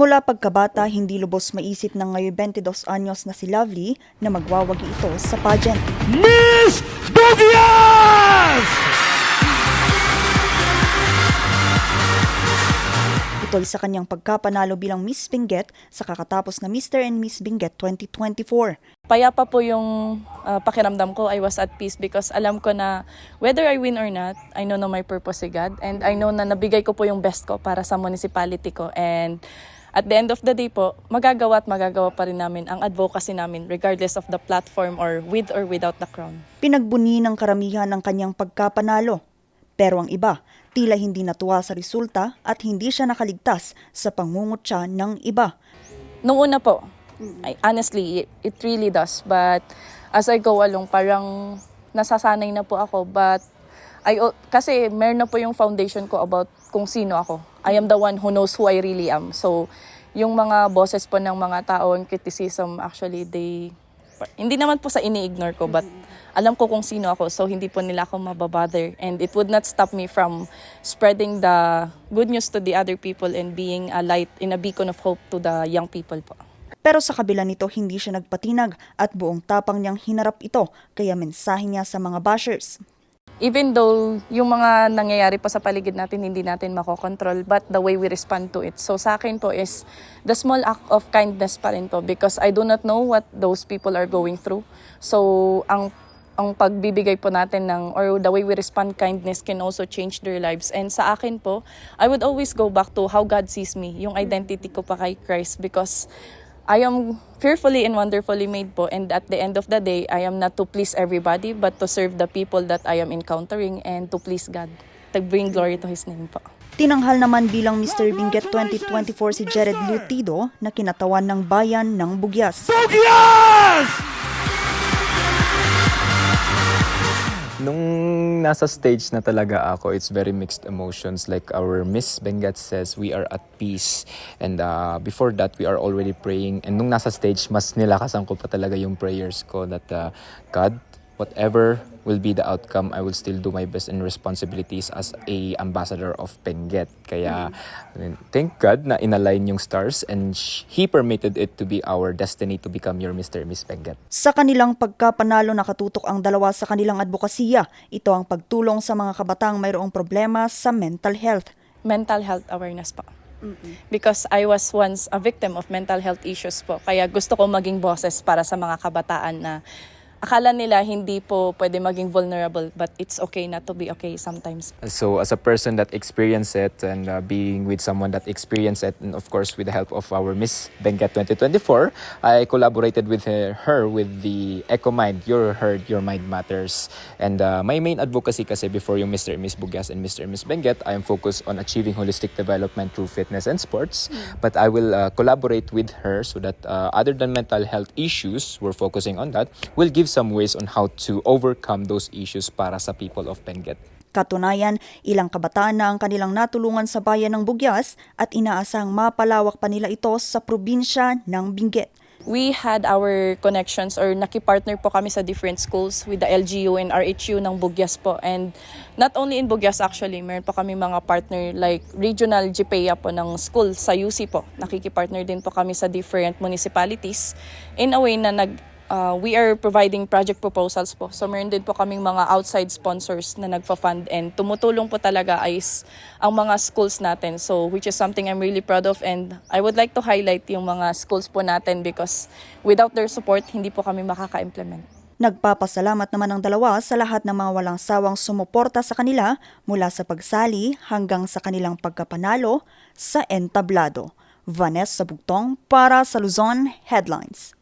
Mula pagkabata, hindi lubos maisip ng ngayon 22 anyos na si Lovely na magwawagi ito sa pageant. Miss Bugias! Ito'y sa kanyang pagkapanalo bilang Miss Benguet sa kakatapos na Mr. and Miss Benguet 2024. Payapa po yung ah, pakiramdam ko. I was at peace because alam ko na whether I win or not, I know na my purpose si God and I know na nabigay ko po yung best ko para sa municipality ko and at the end of the day po, magagawa at magagawa pa rin namin ang advocacy namin regardless of the platform or with or without the crown. Pinagbuni ng karamihan ng kanyang pagkapanalo. Pero ang iba, tila hindi natuwa sa resulta at hindi siya nakaligtas sa pangungutya ng iba. Nung una po, I, honestly, it, it really does. But as I go along, parang nasasanay na po ako. But I, kasi meron na po yung foundation ko about kung sino ako. I am the one who knows who I really am. So, yung mga bosses po ng mga tao and criticism, actually, they, hindi naman po sa ini-ignore ko, but alam ko kung sino ako, so hindi po nila ako mababother. And it would not stop me from spreading the good news to the other people and being a light in a beacon of hope to the young people po. Pero sa kabila nito, hindi siya nagpatinag at buong tapang niyang hinarap ito kaya mensahe niya sa mga bashers. Even though yung mga nangyayari pa sa paligid natin hindi natin makokontrol, but the way we respond to it. So sa akin po is the small act of kindness pa rin po because I do not know what those people are going through. So ang ang pagbibigay po natin ng or the way we respond kindness can also change their lives. And sa akin po, I would always go back to how God sees me, yung identity ko pa kay Christ because I am fearfully and wonderfully made po and at the end of the day, I am not to please everybody but to serve the people that I am encountering and to please God. To bring glory to His name po. Tinanghal naman bilang Mr. Binget 2024 si Jared Lutido na kinatawan ng bayan ng Bugyas. Bugias! Nung nasa stage na talaga ako, it's very mixed emotions. Like our Miss Bengat says, we are at peace. And uh, before that, we are already praying. And nung nasa stage, mas nilakasan ko pa talaga yung prayers ko that uh, God, whatever will be the outcome, I will still do my best and responsibilities as a ambassador of Benguet. Kaya thank God na inalign yung stars and He permitted it to be our destiny to become your Mr. Miss Benguet. Sa kanilang pagkapanalo nakatutok ang dalawa sa kanilang advokasya. Ito ang pagtulong sa mga kabataang mayroong problema sa mental health. Mental health awareness po. Because I was once a victim of mental health issues po. Kaya gusto ko maging boses para sa mga kabataan na akala nila hindi po pwede maging vulnerable but it's okay not to be okay sometimes. So as a person that experienced it and uh, being with someone that experienced it and of course with the help of our Miss Benguet 2024, I collaborated with her, her with the Eco Mind, Your Heard, Your Mind Matters. And uh, my main advocacy kasi before yung Mr. and Miss Bugas and Mr. and Miss Benguet, I am focused on achieving holistic development through fitness and sports. But I will uh, collaborate with her so that uh, other than mental health issues, we're focusing on that, we'll give some ways on how to overcome those issues para sa people of Benguet. Katunayan, ilang kabataan na ang kanilang natulungan sa bayan ng Bugyas at inaasang mapalawak pa nila ito sa probinsya ng Benguet. We had our connections or nakipartner po kami sa different schools with the LGU and RHU ng Bugyas po. And not only in Bugyas actually, meron po kami mga partner like regional GPEA po ng school sa UC po. Nakikipartner din po kami sa different municipalities in a way na nag uh, we are providing project proposals po. So meron din po kaming mga outside sponsors na nagfa-fund and tumutulong po talaga is ang mga schools natin. So which is something I'm really proud of and I would like to highlight yung mga schools po natin because without their support, hindi po kami makaka-implement. Nagpapasalamat naman ang dalawa sa lahat ng mga walang sawang sumuporta sa kanila mula sa pagsali hanggang sa kanilang pagkapanalo sa entablado. Vanessa Bugtong para sa Luzon Headlines.